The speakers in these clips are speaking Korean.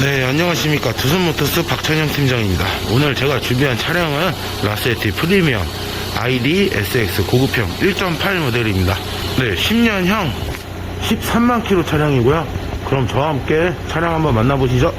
안녕하십니까. 두산모터스 박찬영 팀장입니다. 오늘 제가 준비한 차량은 라세티 프리미엄 ID SX 고급형 1.8 모델입니다. 네 10년형 13만 킬로 차량이고요. 그럼 저와 함께 차량 한번 만나보시죠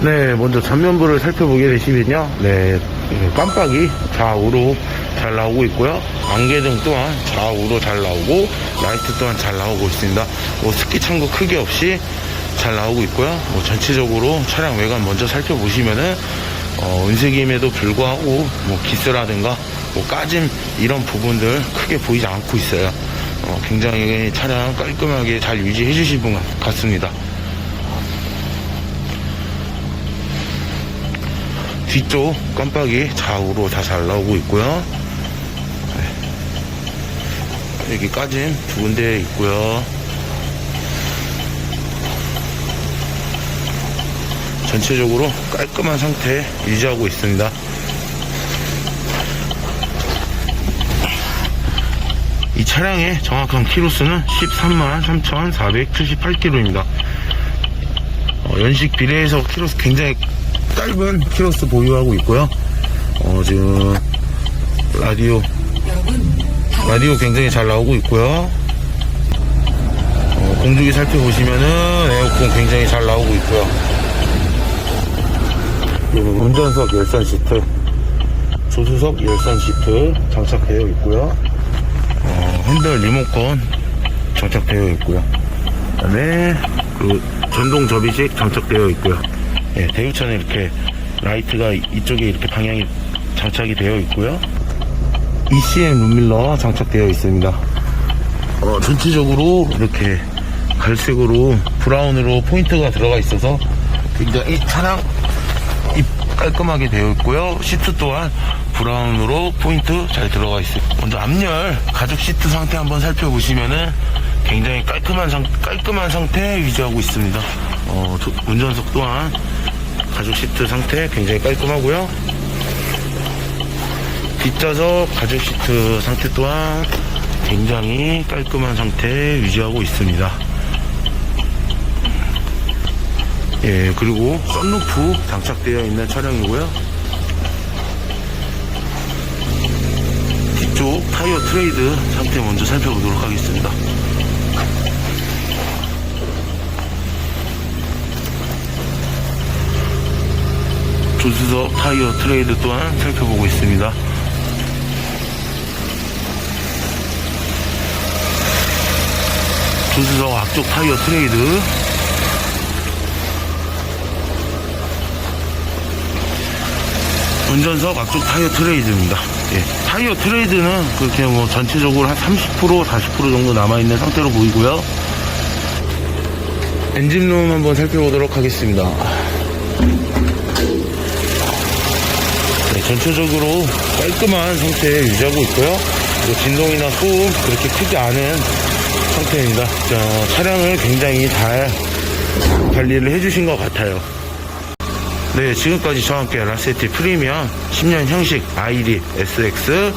네, 먼저 전면부를 살펴보게 되시면요. 네, 이 깜빡이 좌우로 잘 나오고 있고요. 안개등 또한 좌우로 잘 나오고, 라이트 또한 잘 나오고 있습니다. 뭐 스키 창구 크기 없이 잘 나오고 있고요. 뭐 전체적으로 차량 외관 먼저 살펴보시면은, 어, 은색임에도 불구하고, 뭐 기스라든가, 뭐 까짐, 이런 부분들 크게 보이지 않고 있어요. 어, 굉장히 차량 깔끔하게 잘 유지해 주신 분 같습니다. 뒤쪽 깜빡이 좌우로 다 잘 나오고 있고요. 네. 여기 까짐 두 군데 있고요. 전체적으로 깔끔한 상태 유지하고 있습니다. 이 차량의 정확한 키로수는 13만 3,478km입니다. 어, 연식 비례해서 키로수 굉장히 짧은 키로수 보유하고 있고요. 어, 지금 라디오 라디오 굉장히 잘 나오고 있고요. 어, 공주기 살펴보시면은 에어컨 굉장히 잘 나오고 있고요. 그리고 운전석 열선 시트, 조수석 열선 시트 장착되어 있고요. 어, 핸들 리모컨 장착되어 있고요. 그다음에 그 전동 접이식 장착되어 있고요. 예, 대우차는 이렇게 라이트가 이쪽에 이렇게 방향이 장착이 되어 있고요. ECM 룸밀러 장착되어 있습니다. 어, 전체적으로 이렇게 갈색으로 브라운으로 포인트가 들어가 있어서 굉장히 차량 이 깔끔하게 되어 있고요. 시트 또한 브라운으로 포인트 잘 들어가 있어요. 먼저 앞열 가죽 시트 상태 한번 살펴보시면은 굉장히 깔끔한 상, 깔끔한 상태 유지하고 있습니다. 어, 도- 운전석 또한 가죽 시트 상태 굉장히 깔끔하고요. 뒷좌석 가죽 시트 상태 또한 굉장히 깔끔한 상태 유지하고 있습니다. 예, 그리고 썬루프 장착되어 있는 차량이고요. 뒤쪽 타이어 트레이드 상태 먼저 살펴보도록 하겠습니다. 조수석 타이어 트레이드 또한 살펴보고 있습니다. 조수석 앞쪽 타이어 트레이드 운전석 앞쪽 타이어 트레이드입니다. 예, 타이어 트레이드는 그렇게 뭐 전체적으로 한 30% 40% 정도 남아있는 상태로 보이고요. 엔진룸 한번 살펴보도록 하겠습니다. 전체적으로 깔끔한 상태 유지하고 있고요. 진동이나 소음 그렇게 크지 않은 상태입니다. 자, 차량을 굉장히 잘 관리를 해주신 것 같아요. 네, 지금까지 저와 함께 라세티 프리미엄 10년 형식 ID SX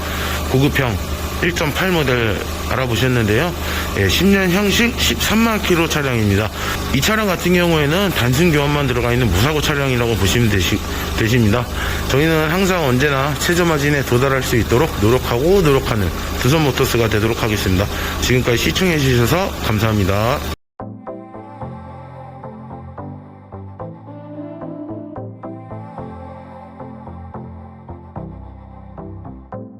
고급형 1.8 모델 알아보셨는데요. 예, 10년 형식 13만 킬로 차량입니다. 이 차량 같은 경우에는 단순 교환만 들어가 있는 무사고 차량이라고 보시면 되시, 되십니다. 저희는 항상 언제나 최저 마진에 도달할 수 있도록 노력하고 노력하는 두선 모터스가 되도록 하겠습니다. 지금까지 시청해 주셔서 감사합니다.